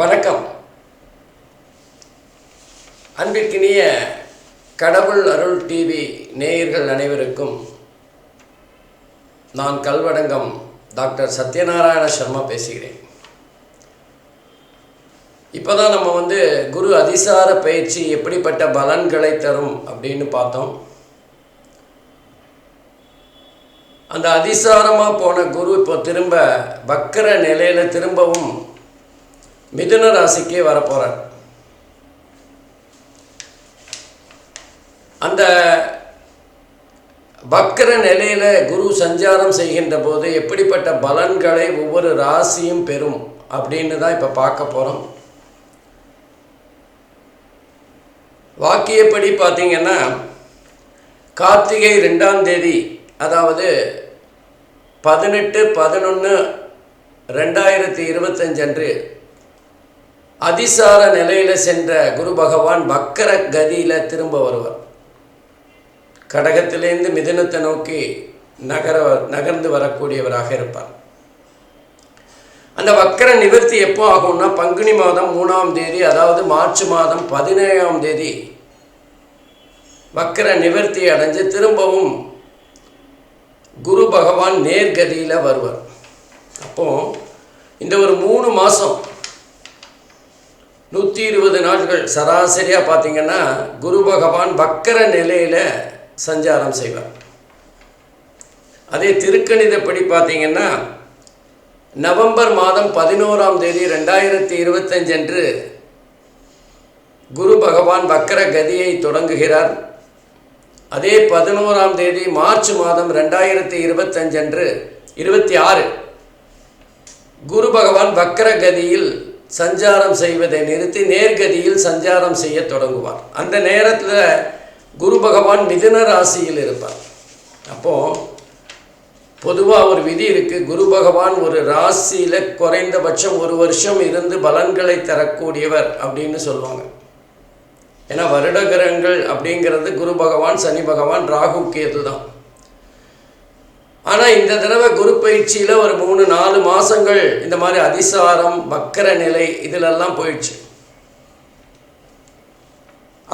வணக்கம். அன்பிற்கினிய கடவுள் அருள் டிவி நேயர்கள் அனைவருக்கும் நான் கல்வடங்கம் டாக்டர் சத்யநாராயண சர்மா பேசுகிறேன். இப்போ தான் நம்ம வந்து குரு அதிசார பயிற்சி எப்படிப்பட்ட பலன்களை தரும் அப்படின்னு பார்த்தோம். அந்த அதிசாரமாக போன குரு இப்போ திரும்ப வக்கர நிலையில் திரும்பவும் மிதுன ராசிக்கே வரப்போகிறார் அந்த வக்கர நிலையில் குரு சஞ்சாரம் செய்கின்ற போது எப்படிப்பட்ட பலன்களை ஒவ்வொரு ராசியும் பெறும் அப்படின்னு தான் இப்போ பார்க்க போகிறோம் வாக்கியப்படி பார்த்திங்கன்னா கார்த்திகை ரெண்டாம் தேதி அதாவது பதினெட்டு பதினொன்று ரெண்டாயிரத்தி இருபத்தஞ்சு அன்று அதிசார நிலையில் சென்ற குரு பகவான் வக்கர கதியில் திரும்ப வருவார். கடகத்திலேருந்து மிதனத்தை நோக்கி நகர நகர்ந்து வரக்கூடியவராக இருப்பார். அந்த வக்கர நிவர்த்தி எப்போ ஆகும்னா பங்குனி மாதம் மூணாம் தேதி அதாவது மார்ச் மாதம் பதினேழாம் தேதி வக்கர நிவர்த்தி அடைஞ்சு திரும்பவும் குரு பகவான் நேர்கதியில் வருவார். அப்போ இந்த ஒரு மூணு மாதம் நூற்றி இருபது நாட்கள் சராசரியாக பார்த்தீங்கன்னா குரு பகவான் வக்கர நிலையில் சஞ்சாரம் செய்வார். அதே திருக்கணிதப்படி பார்த்தீங்கன்னா நவம்பர் மாதம் பதினோராம் தேதி ரெண்டாயிரத்தி இருபத்தஞ்சு அன்று குரு பகவான் வக்கர கதியை தொடங்குகிறார். அதே பதினோராம் தேதி மார்ச் மாதம் ரெண்டாயிரத்தி இருபத்தஞ்சு அன்று இருபத்தி ஆறு குரு பகவான் வக்கர கதியில் சஞ்சாரம் செய்வதை நிறுத்தி நேர்கதியில் சஞ்சாரம் செய்ய தொடங்குவார். அந்த நேரத்தில் குரு பகவான் மிதுன ராசியில் இருப்பார். அப்போது பொதுவாக ஒரு விதி இருக்குது குரு பகவான் ஒரு ராசியில் குறைந்தபட்சம் ஒரு வருஷம் இருந்து பலன்களை தரக்கூடியவர் அப்படின்னு சொல்லுவாங்க. ஏன்னா வருடகிரகங்கள் அப்படிங்கிறது குரு பகவான் சனி பகவான் ராகு கேது தான். ஆனால் இந்த தடவை குரு பயிற்சியில் ஒரு மூணு நாலு மாதங்கள் இந்த மாதிரி அதிசாரம் வக்கர நிலை இதிலெல்லாம் போயிடுச்சு.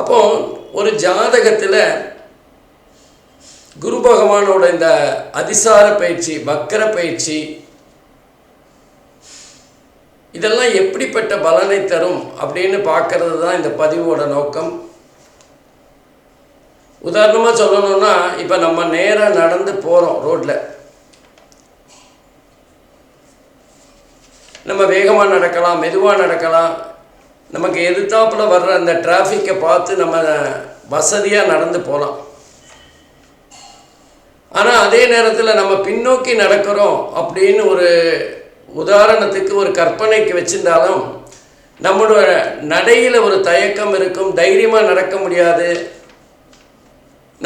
அப்போ ஒரு ஜாதகத்தில் குரு பகவானோட இந்த அதிசார பயிற்சி வக்கர பயிற்சி இதெல்லாம் எப்படிப்பட்ட பலனை தரும் அப்படின்னு பார்க்கறது தான் இந்த பதிவோட நோக்கம். உதாரணமாக சொல்லணும்னா இப்போ நம்ம நேராக நடந்து போகிறோம் ரோட்டில் நம்ம வேகமாக நடக்கலாம் மெதுவாக நடக்கலாம். நமக்கு எதிர்த்தாப்பில் வர்ற அந்த டிராஃபிக்கை பார்த்து நம்ம வசதியாக நடந்து போகலாம் ஆனால் அதே நேரத்தில் நம்ம பின்னோக்கி நடக்கிறோம் அப்படின்னு ஒரு உதாரணத்துக்கு ஒரு கற்பனைக்கு வச்சிருந்தாலும் நம்மளோட நடையில் ஒரு தயக்கம் இருக்கும் தைரியமாக நடக்க முடியாது.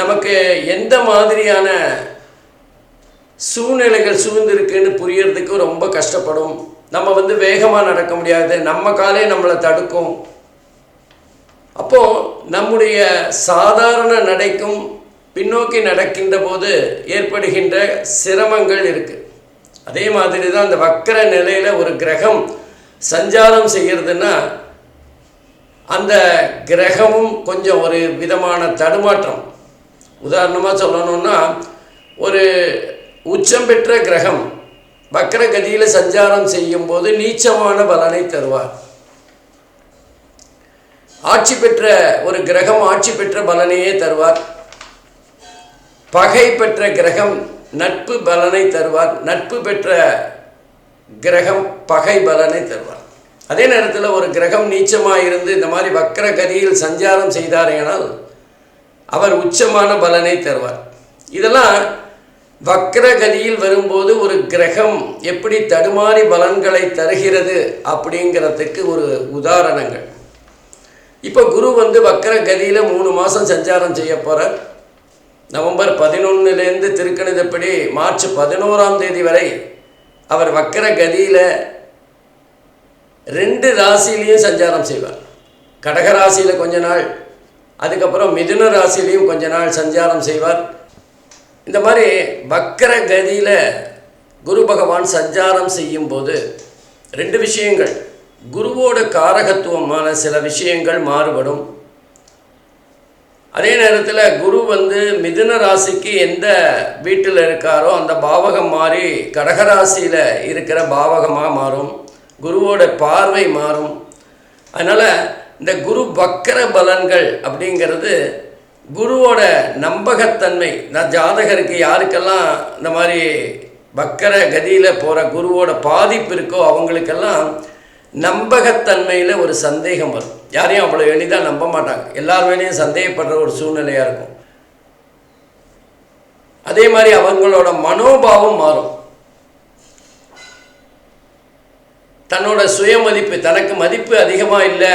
நமக்கு எந்த மாதிரியான சூழ்நிலைகள் சூழ்ந்திருக்குன்னு புரியறதுக்கு ரொம்ப கஷ்டப்படும். நம்ம வந்து வேகமாக நடக்க முடியாது. நம்ம காலே நம்மளை தடுக்கும். அப்போது நம்முடைய சாதாரண நடைக்கும் பின்னோக்கி நடக்கின்ற போது ஏற்படுகின்ற சிரமங்கள் இருக்குது அதே மாதிரி தான் அந்த வக்கர நிலையில் ஒரு கிரகம் சஞ்சாரம் செய்கிறதுனா அந்த கிரகமும் கொஞ்சம் ஒரு விதமான தடுமாற்றம். உதாரணமாக சொல்லணும்னா ஒரு உச்சம் பெற்ற கிரகம் வக்கரகதியில் சஞ்சாரம் செய்யும் போது நீச்சமான பலனை தருவார். ஆட்சி பெற்ற ஒரு கிரகம் ஆட்சி பெற்ற பலனையே தருவார். பகை பெற்ற கிரகம் நட்பு பலனை தருவார். நட்பு பெற்ற கிரகம் பகை பலனை தருவார். அதே நேரத்தில் ஒரு கிரகம் நீச்சமாக இருந்து இந்த மாதிரி வக்கர கதியில் சஞ்சாரம் செய்தாரேனால் அவர் உச்சமான பலனை தருவார். இதெல்லாம் வக்கர கதியில் வரும்போது ஒரு கிரகம் எப்படி தடுமாறி பலன்களை தருகிறது அப்படிங்கிறதுக்கு ஒரு உதாரணங்கள். இப்போ குரு வந்து வக்கர கதியில் மூணு மாதம் சஞ்சாரம் செய்ய போகிறார் நவம்பர் பதினொன்னுலேருந்து திருக்கணிதப்படி மார்ச் பதினோராம் தேதி வரை அவர் வக்கர கதியில் ரெண்டு ராசிலையும் சஞ்சாரம் செய்வார். கடக ராசியில் கொஞ்ச நாள் அதுக்கப்புறம் மிதுன ராசிலையும் கொஞ்ச நாள் சஞ்சாரம் செய்வார். இந்த மாதிரி வக்கர கதியில் குரு பகவான் சஞ்சாரம் செய்யும்போது ரெண்டு விஷயங்கள். குருவோட காரகத்துவமான சில விஷயங்கள் மாறுபடும். அதே நேரத்தில் குரு வந்து மிதுன ராசிக்கு எந்த வீட்டில் இருக்காரோ அந்த பாவகம் மாறி கடகராசியில் இருக்கிற பாவகமாக மாறும். குருவோட பார்வை மாறும். அதனால் இந்த குரு வக்கர பலன்கள் அப்படிங்கிறது குருவோட நம்பகத்தன்மை. நான் ஜாதகருக்கு யாருக்கெல்லாம் இந்த மாதிரி வக்கர கதியில் போகிற குருவோட பாதிப்பு இருக்கோ அவங்களுக்கெல்லாம் நம்பகத்தன்மையில் ஒரு சந்தேகம் வரும். யாரையும் அவ்வளோ எளிதாக நம்ப மாட்டாங்க. எல்லார் மேலேயும் சந்தேகப்படுற ஒரு சூழ்நிலையாக இருக்கும். அதே மாதிரி அவங்களோட மனோபாவம் மாறும். தன்னோட சுயமதிப்பு தனக்கு மதிப்பு அதிகமாக இல்லை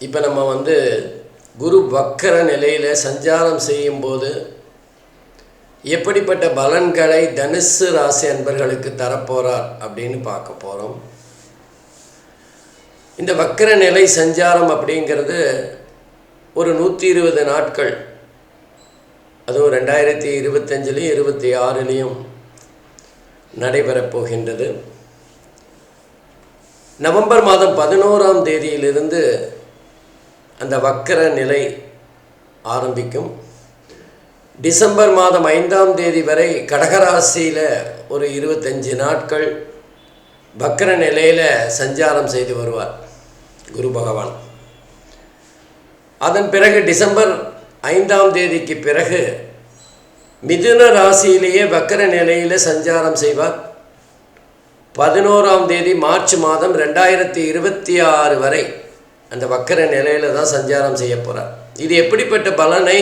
இப்போ நம்ம வந்து குரு வக்கர நிலையில் சஞ்சாரம் செய்யும்போது எப்படிப்பட்ட பலன்களை தனுசு ராசி அன்பர்களுக்கு தரப்போகிறார் அப்படின்னு பார்க்க போகிறோம் இந்த வக்கர நிலை சஞ்சாரம் அப்படிங்கிறது ஒரு நூற்றி இருபது நாட்கள். அதுவும் ரெண்டாயிரத்தி இருபத்தஞ்சிலையும் இருபத்தி ஆறுலேயும் நடைபெறப் போகின்றது. நவம்பர் மாதம் பதினோராம் தேதியிலிருந்து அந்த வக்கர நிலை ஆரம்பிக்கும். டிசம்பர் மாதம் ஐந்தாம் தேதி வரை கடகராசியில் ஒரு இருபத்தஞ்சு நாட்கள் வக்கர நிலையில் சஞ்சாரம் செய்து வருவார் குரு பகவான். அதன் பிறகு டிசம்பர் ஐந்தாம் தேதிக்கு பிறகு மிதுன ராசியிலேயே வக்கர நிலையில் சஞ்சாரம் செய்வார். பதினோராம் தேதி மார்ச் மாதம் ரெண்டாயிரத்தி இருபத்தி ஆறு வரை அந்த வக்கர நிலையில் தான் சஞ்சாரம் செய்ய போகிறார் இது எப்படிப்பட்ட பலனை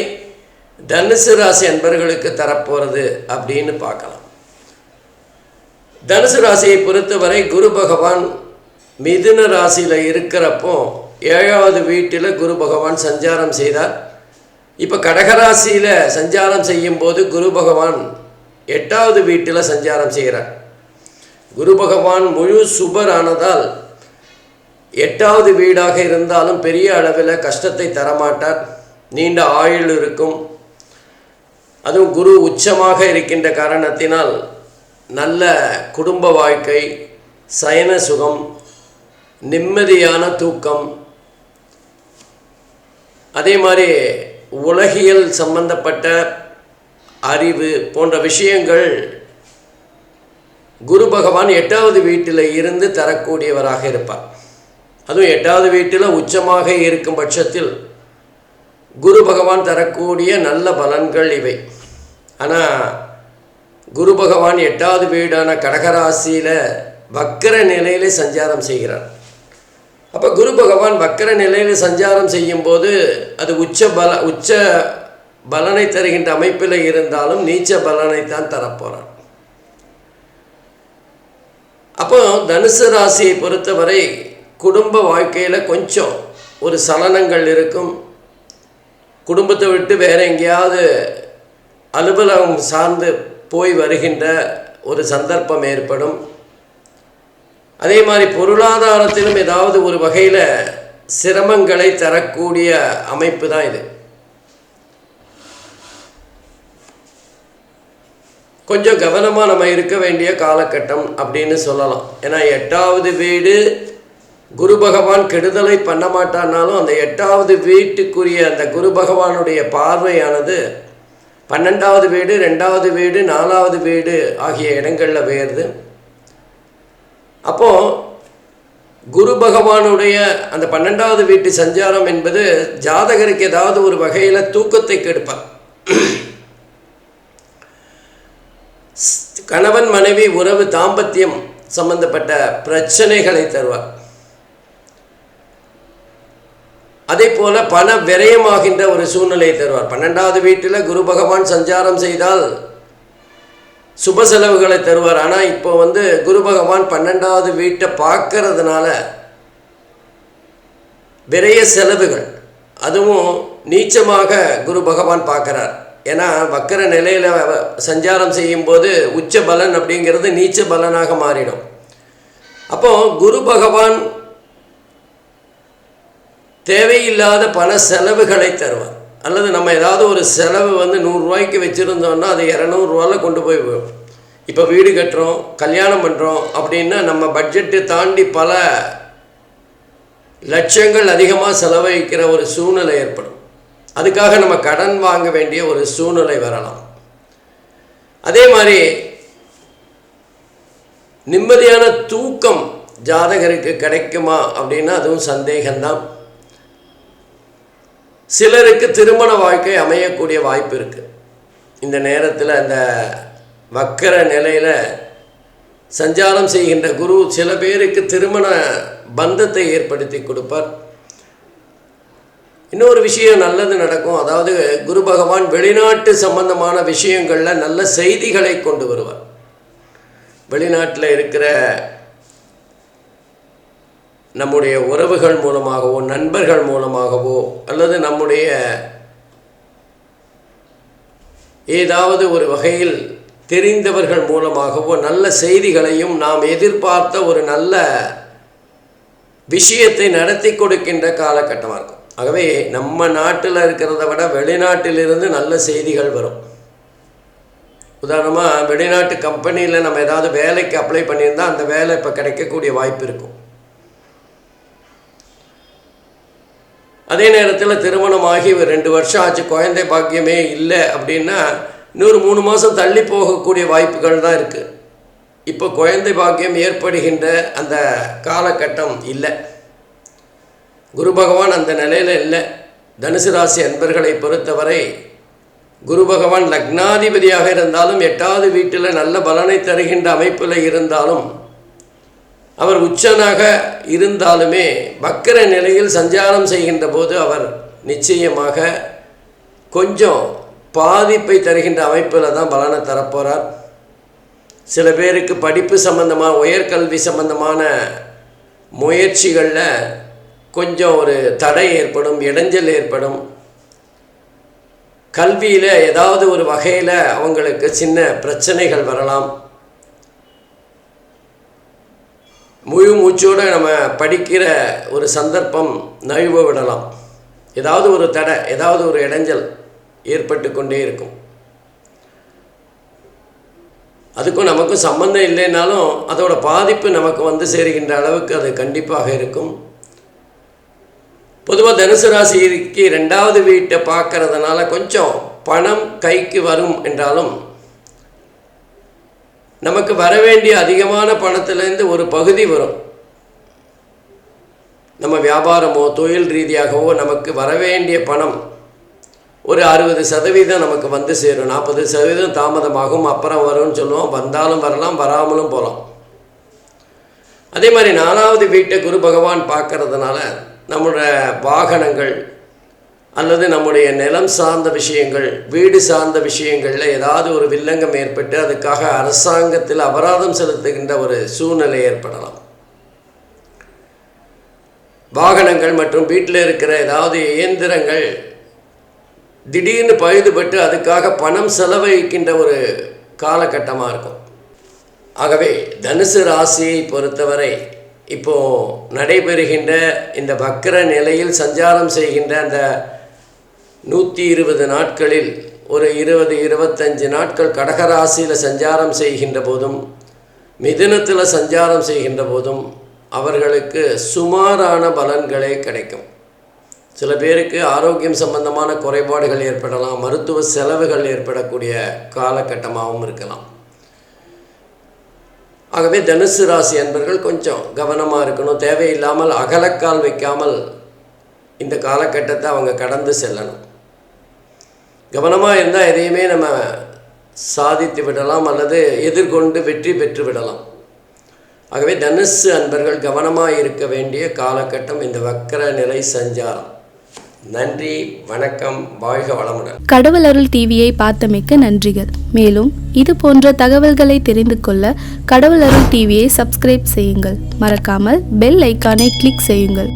தனுசு ராசி அன்பர்களுக்கு தரப்போகிறது அப்படின்னு பார்க்கலாம். தனுசு ராசியை பொறுத்தவரை குரு பகவான் மிதுன ராசியில் இருக்கிறப்போ ஏழாவது வீட்டில் குரு பகவான் சஞ்சாரம் செய்தார். இப்போ கடகராசியில் சஞ்சாரம் செய்யும்போது குரு பகவான் எட்டாவது வீட்டில் சஞ்சாரம் செய்கிறார். குரு பகவான் முழு சுபரானதால் எட்டாவது வீடாக இருந்தாலும் பெரிய அளவில் கஷ்டத்தை தரமாட்டார். நீண்ட ஆயுள் இருக்கும். அதுவும் குரு உச்சமாக இருக்கின்ற காரணத்தினால் நல்ல குடும்ப வாழ்க்கை சயன சுகம் நிம்மதியான தூக்கம். அதே மாதிரி உலகியல் சம்பந்தப்பட்ட அறிவு போன்ற விஷயங்கள் குரு பகவான் எட்டாவது வீட்டில் இருந்து தரக்கூடியவராக இருப்பார். அதுவும் எட்டாவது வீட்டில் உச்சமாக இருக்கும் பட்சத்தில் குரு பகவான் தரக்கூடிய நல்ல பலன்கள் இவை. ஆனால் குரு பகவான் எட்டாவது வீடான கடகராசியில் வக்கர நிலையிலே சஞ்சாரம் செய்கிறார். அப்போ குரு பகவான் வக்கர நிலையில் சஞ்சாரம் செய்யும்போது அது உச்ச பல உச்ச பலனை தருகின்ற அமைப்பில் இருந்தாலும் நீச்ச பலனை தான் தரப்போகிறார் அப்போ தனுசு ராசியை பொறுத்தவரை குடும்ப வாழ்க்கையில் கொஞ்சம் ஒரு சலனங்கள் இருக்கும். குடும்பத்தை விட்டு வேற எங்கேயாவது அலுவலகம் சார்ந்து போய் வருகின்ற ஒரு சந்தர்ப்பம் ஏற்படும். அதே மாதிரி பொருளாதாரத்திலும் ஏதாவது ஒரு வகையில் சிரமங்களை தரக்கூடிய அமைப்பு தான் இது. கொஞ்சம் கவனமாக நம்ம இருக்க வேண்டிய காலகட்டம் அப்படின்னு சொல்லலாம். ஏன்னா எட்டாவது வீடு குரு பகவான் கெடுதலை பண்ண மாட்டானாலும் அந்த எட்டாவது வீட்டுக்குரிய அந்த குரு பகவானுடைய பார்வையானது பன்னெண்டாவது வீடு ரெண்டாவது வீடு நாலாவது வீடு ஆகிய இடங்களில் வேறுது அப்போது குரு பகவானுடைய அந்த பன்னெண்டாவது வீட்டு சஞ்சாரம் என்பது ஜாதகருக்கு ஏதாவது ஒரு வகையில் தூக்கத்தை கெடுப்பார் கணவன் மனைவி உறவு தாம்பத்தியம் சம்பந்தப்பட்ட பிரச்சனைகளை தருவார். அதே போல பண விரயமாகின்ற ஒரு சூழ்நிலையை தருவார். பன்னெண்டாவது வீட்டில் குரு பகவான் சஞ்சாரம் செய்தால் சுப செலவுகளை தருவார். ஆனால் இப்போ வந்து குரு பகவான் பன்னெண்டாவது வீட்டை பார்க்கறதுனால விரைய செலவுகள் அதுவும் நீச்சமாக குரு பகவான் பார்க்குறார். ஏன்னா வக்கர நிலையில் சஞ்சாரம் செய்யும்போது உச்ச பலன் அப்படிங்கிறது நீச்ச பலனாக மாறிடும். அப்போ குரு பகவான் தேவையில்லாத பண செலவுகளை தருவார். அல்லது நம்ம ஏதாவது ஒரு செலவு வந்து நூறுரூவாய்க்கு வச்சுருந்தோம்னா அது இரநூறுவாவில் கொண்டு போய் இப்போ வீடு கட்டுறோம் கல்யாணம் பண்ணுறோம் அப்படின்னா நம்ம பட்ஜெட்டு தாண்டி பல லட்சங்கள் அதிகமாக செலவழிக்கிற ஒரு சூழ்நிலை ஏற்படும். அதுக்காக நம்ம கடன் வாங்க வேண்டிய ஒரு சூழ்நிலை வரலாம். அதே மாதிரி நிம்மதியான தூக்கம் ஜாதகருக்கு கிடைக்குமா அப்படின்னா அதுவும் சந்தேகம்தான். சிலருக்கு திருமண வாழ்க்கை அமையக்கூடிய வாய்ப்பு இருக்குது இந்த நேரத்தில் அந்த வக்கர நிலையில் சஞ்சாரம் செய்கின்ற குரு சில பேருக்கு திருமண பந்தத்தை ஏற்படுத்தி கொடுப்பார். இன்னொரு விஷயம் நல்லது நடக்கும். அதாவது குரு பகவான் வெளிநாட்டு சம்பந்தமான விஷயங்களில் நல்ல செய்திகளை கொண்டு வருவார். வெளிநாட்டில் இருக்கிற நம்முடைய உறவுகள் மூலமாகவோ நண்பர்கள் மூலமாகவோ அல்லது நம்முடைய ஏதாவது ஒரு வகையில் தெரிந்தவர்கள் மூலமாகவோ நல்ல செய்திகளையும் நாம் எதிர்பார்த்த ஒரு நல்ல விஷயத்தை நடத்தி கொடுக்கின்ற காலகட்டமாக இருக்கும். ஆகவே நம்ம நாட்டில் இருக்கிறத விட வெளிநாட்டிலிருந்து நல்ல செய்திகள் வரும். உதாரணமாக வெளிநாட்டு கம்பெனியில் நம்ம ஏதாவது வேலைக்கு அப்ளை பண்ணியிருந்தால் அந்த வேலை இப்போ கிடைக்கக்கூடிய வாய்ப்பு இருக்கும். அதே நேரத்தில் திருமணமாகி ரெண்டு வருஷம் ஆச்சு குழந்தை பாக்கியமே இல்லை அப்படின்னா இன்னொரு மூணு மாதம் தள்ளி போகக்கூடிய வாய்ப்புகள் தான் இருக்குது இப்போ குழந்தை பாக்கியம் ஏற்படுகின்ற அந்த காலகட்டம் இல்லை. குரு பகவான் அந்த நிலையில் இல்லை. தனுசு ராசி அன்பர்களை பொறுத்தவரை குரு பகவான் லக்னாதிபதியாக இருந்தாலும் எட்டாவது வீட்டில் நல்ல பலனை தருகின்ற அமைப்பில் இருந்தாலும் அவர் உச்சனாக இருந்தாலுமே வக்கர நிலையில் சஞ்சாரம் செய்கின்ற போது அவர் நிச்சயமாக கொஞ்சம் பாதிப்பை தருகின்ற அமைப்பில் தான் பலனை தரப்போகிறார் சில பேருக்கு படிப்பு சம்பந்தமாக உயர்கல்வி சம்பந்தமான முயற்சிகளில் கொஞ்சம் ஒரு தடை ஏற்படும் இடைஞ்சல் ஏற்படும். கல்வியில் ஏதாவது ஒரு வகையில் அவங்களுக்கு சின்ன பிரச்சனைகள் வரலாம். முழு மூச்சோடு நம்ம படிக்கிற ஒரு சந்தர்ப்பம் நழுவ விடலாம். ஏதாவது ஒரு தடை ஏதாவது ஒரு இடைஞ்சல் ஏற்பட்டு கொண்டே இருக்கும். அதுக்கும் நமக்கும் சம்பந்தம் இல்லைனாலும் அதோட பாதிப்பு நமக்கு வந்து சேருகின்ற அளவுக்கு அது கண்டிப்பாக இருக்கும். பொதுவாக தனுசு ராசிக்கு ரெண்டாவது வீட்டை பார்க்கறதுனால கொஞ்சம் பணம் கைக்கு வரும் என்றாலும் நமக்கு வர வேண்டிய அதிகமான பணத்திலேருந்து ஒரு பகுதி வரும். நம்ம வியாபாரமோ தொழில் ரீதியாகவோ நமக்கு வர வேண்டிய பணம் ஒரு அறுபது சதவீதம் நமக்கு வந்து சேரும். நாற்பது சதவீதம் தாமதமாகும் அப்புறம் வரும்னு சொல்லுவோம். வந்தாலும் வரலாம் வராமலும் போகலாம். அதே மாதிரி நாலாவது வீட்டை குரு பகவான் பார்க்கறதுனால நம்மளோட வாகனங்கள் அல்லது நம்முடைய நிலம் சார்ந்த விஷயங்கள் வீடு சார்ந்த விஷயங்களில் ஏதாவது ஒரு வில்லங்கம் ஏற்பட்டு அதுக்காக அரசாங்கத்தில் அபராதம் செலுத்துகின்ற ஒரு சூழ்நிலை ஏற்படலாம். வாகனங்கள் மற்றும் வீட்டில் இருக்கிற ஏதாவது இயந்திரங்கள் திடீர்னு பழுதுபட்டு அதுக்காக பணம் செலவழிக்கின்ற ஒரு காலகட்டமாக இருக்கும். ஆகவே தனுசு ராசியை பொறுத்தவரை இப்போது நடைபெறுகின்ற இந்த வக்கர நிலையில் சஞ்சாரம் செய்கின்ற அந்த நூற்றி இருபது நாட்களில் ஒரு இருபது இருபத்தஞ்சு நாட்கள் கடகராசியில் சஞ்சாரம் செய்கின்ற போதும் மிதுனத்தில் சஞ்சாரம் செய்கின்ற போதும் அவர்களுக்கு சுமாரான பலன்களே கிடைக்கும். சில பேருக்கு ஆரோக்கியம் சம்பந்தமான குறைபாடுகள் ஏற்படலாம் மருத்துவ செலவுகள் ஏற்படக்கூடிய காலகட்டமாகவும் இருக்கலாம். ஆகவே தனுசு ராசி அன்பர்கள் கொஞ்சம் கவனமாக இருக்கணும். தேவையில்லாமல் அகலக்கால் வைக்காமல் இந்த காலகட்டத்தை அவங்க கடந்து செல்லணும். கவனமாக இருந்தால் எதையுமே நம்ம சாதித்து விடலாம் அல்லது எதிர்கொண்டு வெற்றி பெற்று விடலாம். ஆகவே தனுசு அன்பர்கள் கவனமாக இருக்க வேண்டிய காலகட்டம் இந்த வக்கர நிலை சஞ்சாரம். நன்றி வணக்கம் வாழ்க வளமுடன். கடவுள் அருள் டிவியை பார்த்தமைக்க நன்றிகள். மேலும் இது போன்ற தகவல்களை தெரிந்து கொள்ள கடவுள் அருள் டிவியை சப்ஸ்கிரைப் செய்யுங்கள். மறக்காமல் பெல் ஐக்கானை கிளிக் செய்யுங்கள்.